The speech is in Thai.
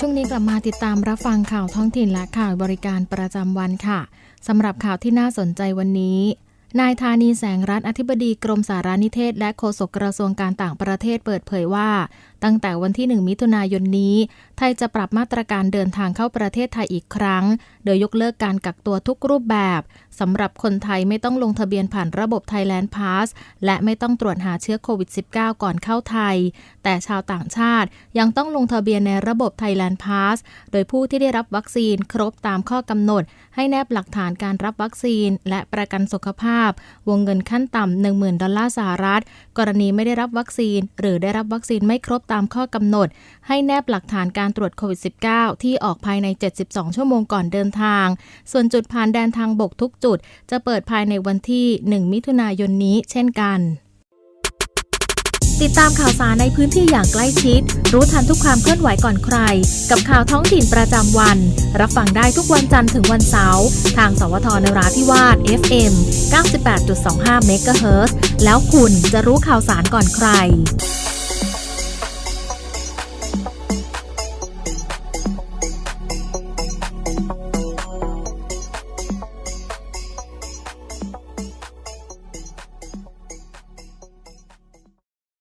ช่วงนี้กลับมาติดตามรับฟังข่าวท้องถิ่นและข่าวบริการประจำวันค่ะสำหรับข่าวที่น่าสนใจวันนี้ นายธานีแสงรัฐอธิบดีกรมสารานิเทศ และโฆษกกระทรวงการต่างประเทศเปิดเผยว่า ตั้งแต่วันที่ 1 มิถุนายนนี้ ไทยจะปรับมาตรการเดินทางเข้าประเทศไทยอีกครั้ง โดยยกเลิกการกักตัวทุกรูปแบบสำหรับคนไทยไม่ต้องลงทะเบียนผ่านระบบ Thailand Pass และไม่ต้องตรวจหาเชื้อโควิด -19 ก่อนเข้าไทย แต่ชาวต่างชาติยังต้องลงทะเบียนในระบบ Thailand Pass โดยผู้ที่ได้รับวัคซีนครบตามข้อกำหนด ให้แนบหลักฐานการรับวัคซีน และประกันสุขภาพ วงเงินขั้นต่ำ10,000 ดอลลาร์สหรัฐ กรณีไม่ได้รับวัคซีน หรือได้รับวัคซีนไม่ครบตามามข้อกำหนด ให้แนบหลักฐานการตรวจโควิด -19 ที่ออกภายใน 72 ชั่วโมงก่อนเดินทาง ส่วนจุดผ่านแดนทางบกทุกจุด จะเปิดภายในวันที่ 1 มิถุนายนนี้เช่นกัน ติดตามข่าวสารในพื้นที่อย่างใกล้ชิด รู้ทันทุกความเคลื่อนไหวก่อนใคร กับข่าวท้องถิ่นประจำวัน รับฟังได้ทุกวันจันทร์ถึงวันเสาร์ทางสวทนราธิวาส FM 98.25เมกะเฮิรตซ์แล้วคุณจะรู้ข่าวสารก่อนใคร